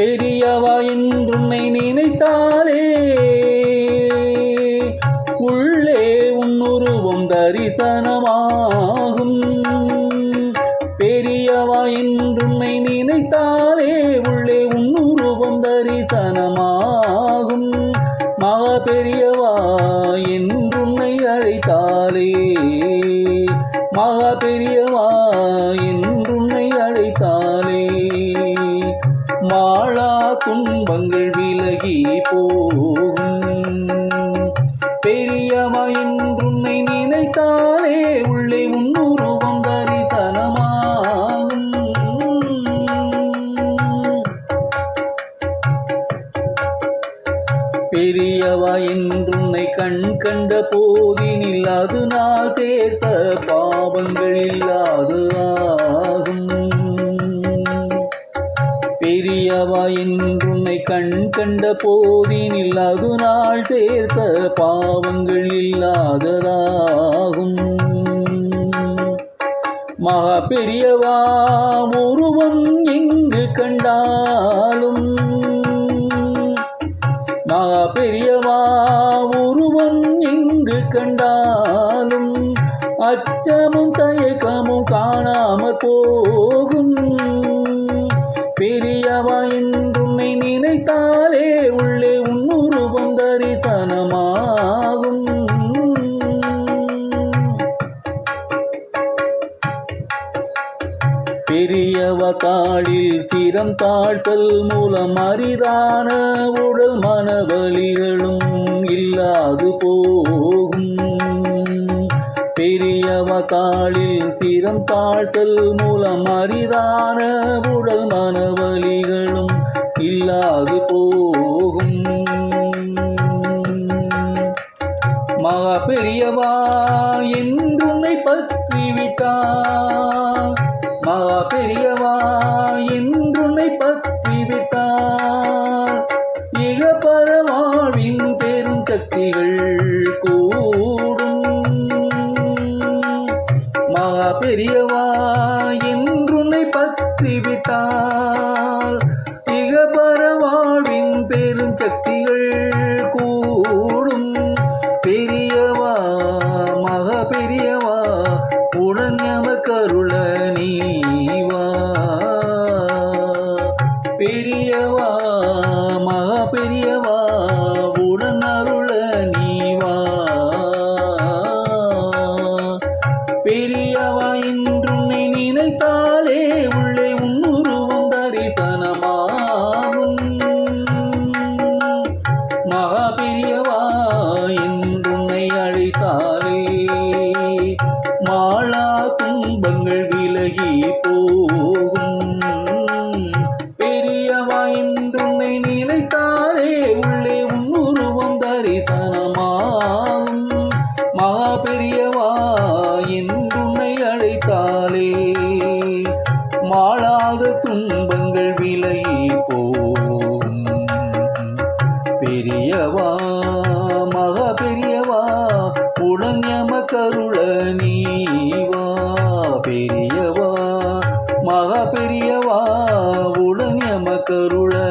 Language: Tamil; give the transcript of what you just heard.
பெரியவா என்றுன்னை நினைத்தாலே உள்ளே உன்னுருவம் தரிசனமாகும். பெரியவா என்றுன்னை நினைத்தாலே உள்ளே உன்னுருவம் தரிசனமாகும். மகா பெரியவா என்றுன்னை அழைத்தாலே மகா பெரியவா என் மாளா துன்பங்கள் விலகி போகும். பெரியவா என்றுன்னை நினைத்தாலே உள்ளே உன்னுருவம் தரிதனமாகும் பெரியவா என்றுன்னை கண் கண்ட போதினில் அது நாள் தேர்த்த பாவங்கள் இல்லாது ஆகும் பெரியவா என்றுன்னை கண் கண்ட போதினில் அது நாள் சேர்த்த பாவங்கள் இல்லாததாகும். மகா பெரியவா உருவம் எங்கு கண்டாலும். மகா பெரியவா உருவம் எங்கு கண்டாலும். அச்சமும் தயக்கமும் காணாமற் போகும். பெரிய அல்லவா என்றுன்னை நினைத்தாலே உள்ளே உன்னுருவம் தரிசனமாகும் பெரியவ காடில் திறம் தாழ்த்தல் மூலம் அரிதான உடல் மனவலிகளும் இல்லாது போகும். பெரியவ தாளில் திறம் தாழ்த்தல் மூலம் அரிதான உடல் மனவலிகளும் இல்லாது போகும். மகா பெரியவா என்றுன்னை பற்றி விட்டார் மகா பெரியவா என்றுன்னை பற்றி விட்டார் இக பரவாழ்வின் பெரும் சக்திகள் கூடும். மகா பெரியவா சக்திகள் கூடும். பெரியவா மக பெரியவா உடன் கருள நீவா. பெரியவா பெரியவா என்றுன்னை அழைத்தாலே மாளாத துன்பங்கள் விலகி போகும். பெரியவா மகா பெரியவா உடன் கருள நீவா. பெரியவா மகா பெரியவா உடன் கருள